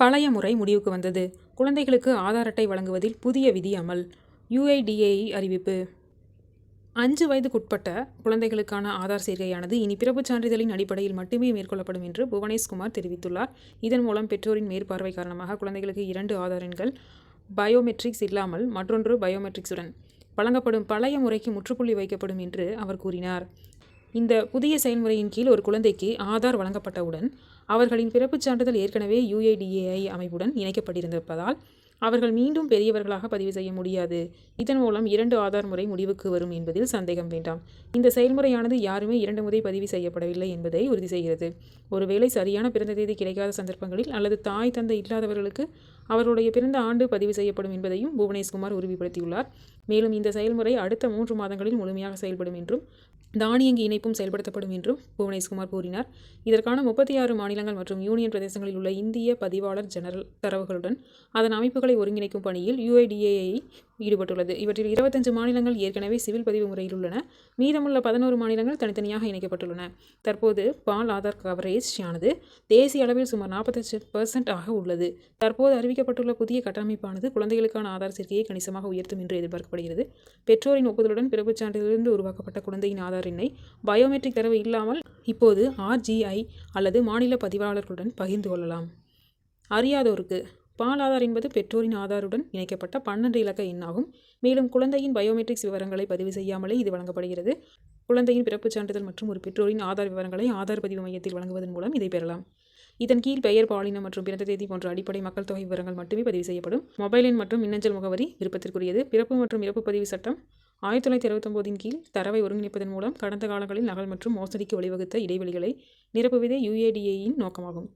பழைய முறை முடிவுக்கு வந்தது. குழந்தைகளுக்கு ஆதார் அட்டை வழங்குவதில் புதிய விதி அமல். யுஐடிஏஐ அறிவிப்பு. அஞ்சு வயதுக்குட்பட்ட குழந்தைகளுக்கான ஆதார் சேர்க்கையானது இனி பிறப்புச் சான்றிதழின் அடிப்படையில் மட்டுமே மேற்கொள்ளப்படும் என்று புவனேஷ்குமார் தெரிவித்துள்ளார். இதன் மூலம் பெற்றோரின் மேற்பார்வை காரணமாக குழந்தைகளுக்கு இரண்டு ஆதார் எண்கள் பயோமெட்ரிக்ஸ் இல்லாமல் மற்றொன்று பயோமெட்ரிக்ஸுடன் வழங்கப்படும் பழைய முறைக்கு முற்றுப்புள்ளி வைக்கப்படும் என்று அவர் கூறினார். இந்த புதிய செயல்முறையின் கீழ் ஒரு குழந்தைக்கு ஆதார் வழங்கப்பட்டவுடன் அவர்களின் பிறப்புச் சான்றிதழ் ஏற்கனவே யுஐடிஏஐ அமைப்புடன் இணைக்கப்பட்டிருந்திருப்பதால் அவர்கள் மீண்டும் பெரியவர்களாக பதிவு செய்ய முடியாது. இதன் மூலம் இரண்டு ஆதார் முறை முடிவுக்கு வரும் என்பதில் சந்தேகம் வேண்டாம். இந்த செயல்முறையானது யாருமே இரண்டு முறை பதிவு செய்யப்படவில்லை என்பதை உறுதி செய்கிறது. ஒருவேளை சரியான பிறந்த தேதி கிடைக்காத சந்தர்ப்பங்களில் அல்லது தாய் தந்தை இல்லாதவர்களுக்கு அவருடைய பிறந்த ஆண்டு பதிவு செய்யப்படும் என்பதையும் புவனேஷ்குமார் உறுதிப்படுத்தியுள்ளார். மேலும் இந்த செயல்முறை அடுத்த மூன்று மாதங்களில் முழுமையாக செயல்படும் என்றும் தானியங்கி இணைப்பும் செயல்படுத்தப்படும் என்றும் புவனேஷ்குமார் கூறினார். இதற்கான முப்பத்தி ஆறு மாநிலங்கள் மற்றும் யூனியன் பிரதேசங்களில் உள்ள இந்திய பதிவாளர் ஜெனரல் தரவுகளுடன் அதன் அமைப்புகளை ஒருங்கிணைக்கும் பணியில் யுஐடிஏஐ ஈடுபட்டுள்ளது. இவற்றில் இருபத்தஞ்சு மாநிலங்கள் ஏற்கனவே சிவில் பதிவு முறையில் உள்ளன. மீதமுள்ள பதினோரு மாநிலங்கள் தனித்தனியாக இணைக்கப்பட்டுள்ளன. தற்போது பால் ஆதார் கவரேஜ் ஆனது தேசிய அளவில் சுமார் நாற்பத்தஞ்சு பர்சன்ட் ஆக உள்ளது. தற்போது அறிவிக்க அறிவிக்கப்பட்டுள்ள புதிய கட்டமைப்பானது குழந்தைகளுக்கான ஆதார் சேர்க்கையை கணிசமாக உயர்த்தும் என்று எதிர்பார்க்கப்படுகிறது. பெற்றோரின் ஒப்புதலுடன் பிறப்புச் சான்றிதழிலிருந்து உருவாக்கப்பட்ட குழந்தையின் ஆதார் எண்ணை பயோமெட்ரிக் தரவு இல்லாமல் இப்போது ஆர்ஜிஐ அல்லது மாநில பதிவாளர்களுடன் பகிர்ந்து கொள்ளலாம். அறியாதோருக்கு பால் ஆதார் என்பது பெற்றோரின் ஆதாருடன் இணைக்கப்பட்ட பன்னெண்டு இலக்க எண்ணாகும். மேலும் குழந்தையின் பயோமெட்ரிக்ஸ் விவரங்களை பதிவு செய்யாமலே இது வழங்கப்படுகிறது. குழந்தையின் பிறப்புச் சான்றிதழ் மற்றும் ஒரு பெற்றோரின் ஆதார் விவரங்களை ஆதார் பதிவு மையத்தில் வழங்குவதன் மூலம் இதை பெறலாம். இதன் கீழ் பெயர் பாலினம் மற்றும் பிறந்த தேதி போன்ற அடிப்படை மக்கள் தொகை விவரங்கள் மட்டுமே பதிவு செய்யப்படும். மொபைல் எண் மற்றும் மின்னஞ்சல் முகவரி விருப்பத்திற்குரியது. பிறப்பு மற்றும் இறப்பு பதிவு சட்டம் ஆயிரத்தி தொள்ளாயிரத்தி அறுபத்தொம்போதின் கீழ் தரவை ஒருங்கிணைப்பதன் மூலம் கடந்த காலங்களில் நகல் மற்றும் மோசடிக்கு வழிவகுத்த இடைவெளிகளை நிரப்புவதே யுஏடிஏயின் நோக்கமாகும்.